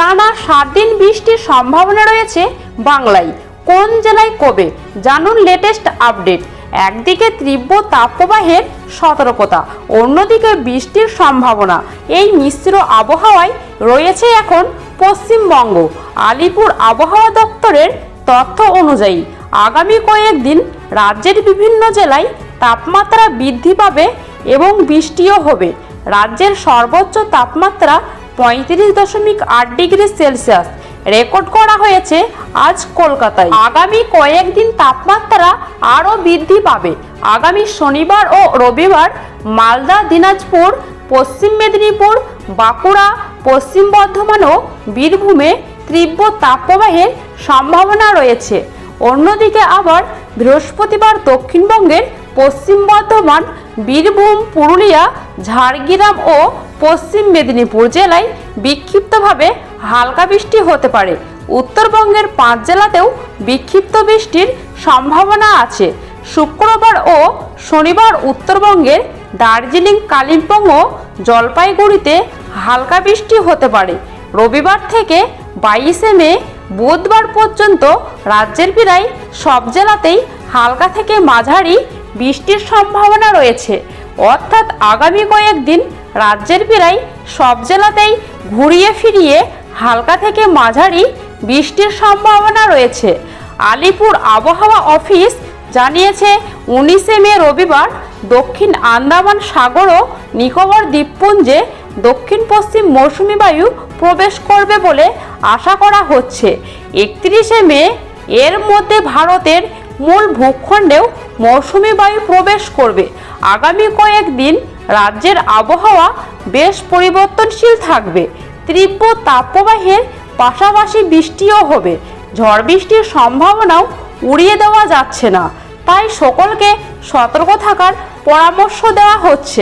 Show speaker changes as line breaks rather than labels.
টানা সাত দিন বৃষ্টির সম্ভাবনা রয়েছে বাংলায়। কোন জেলায় কবে? জানুন লেটেস্ট আপডেট একদিকে তীব্র তাপপ্রবাহের সতর্কতা, অন্যদিকে বৃষ্টির সম্ভাবনা। এই মিশ্র আবহাওয়ায় রয়েছে এখন পশ্চিমবঙ্গ। আলিপুর আবহাওয়া দপ্তরের তথ্য অনুযায়ী, আগামী কয়েকদিন রাজ্যের বিভিন্ন জেলায় তাপমাত্রা বৃদ্ধি পাবে এবং বৃষ্টিও হবে। রাজ্যের সর্বোচ্চ তাপমাত্রা পঁয়ত্রিশ দশমিক আট ডিগ্রি সেলসিয়াস। রেকর্ড করা হয়েছে আজ কলকাতায়। আগামী কয়েকদিন তাপমাত্রা আরও বৃদ্ধি পাবে। আগামী শনিবার ও রবিবার মালদা, দিনাজপুর, পশ্চিম মেদিনীপুর, বাঁকুড়া, পশ্চিম বর্ধমান ও বীরভূমে তীব্র তাপপ্রবাহের সম্ভাবনা রয়েছে। অন্যদিকে আবার বৃহস্পতিবার দক্ষিণবঙ্গের পশ্চিম বর্ধমান, বীরভূম, পুরুলিয়া, ঝাড়গ্রাম ও পশ্চিম মেদিনীপুর জেলায় বিক্ষিপ্তভাবে হালকা বৃষ্টি হতে পারে। উত্তরবঙ্গের পাঁচ জেলাতেও বিক্ষিপ্ত বৃষ্টির সম্ভাবনা আছে। শুক্রবার ও শনিবার উত্তরবঙ্গের দার্জিলিং, কালিম্পং ও জলপাইগুড়িতে হালকা বৃষ্টি হতে পারে। রবিবার থেকে বাইশে মে বুধবার পর্যন্ত রাজ্যের প্রায় সব জেলাতেই হালকা থেকে মাঝারি বৃষ্টির সম্ভাবনা রয়েছে। অর্থাৎ আগামী কয়েকদিন রাজ্যের প্রায় সব জেলাতেই ঘুরিয়ে ফিরিয়ে হালকা থেকে মাঝারি বৃষ্টির সম্ভাবনা রয়েছে। আলিপুর আবহাওয়া অফিস জানিয়েছে, উনিশে মে রবিবার দক্ষিণ আন্দামান সাগর ও নিকোবর দ্বীপপুঞ্জে দক্ষিণ পশ্চিম মৌসুমি বায়ু প্রবেশ করবে বলে আশা করা হচ্ছে। একত্রিশে মে এর মধ্যে ভারতের মূল ভূখণ্ডেও মৌসুমি বায়ু প্রবেশ করবে। আগামী কয়েকদিন রাজ্যের আবহাওয়া বেশ পরিবর্তনশীল থাকবে। তীব্র তাপপ্রবাহের পাশাপাশি বৃষ্টিও হবে। ঝড় বৃষ্টির সম্ভাবনাও উড়িয়ে দেওয়া যাচ্ছে না। তাই সকলকে সতর্ক থাকার পরামর্শ দেওয়া হচ্ছে।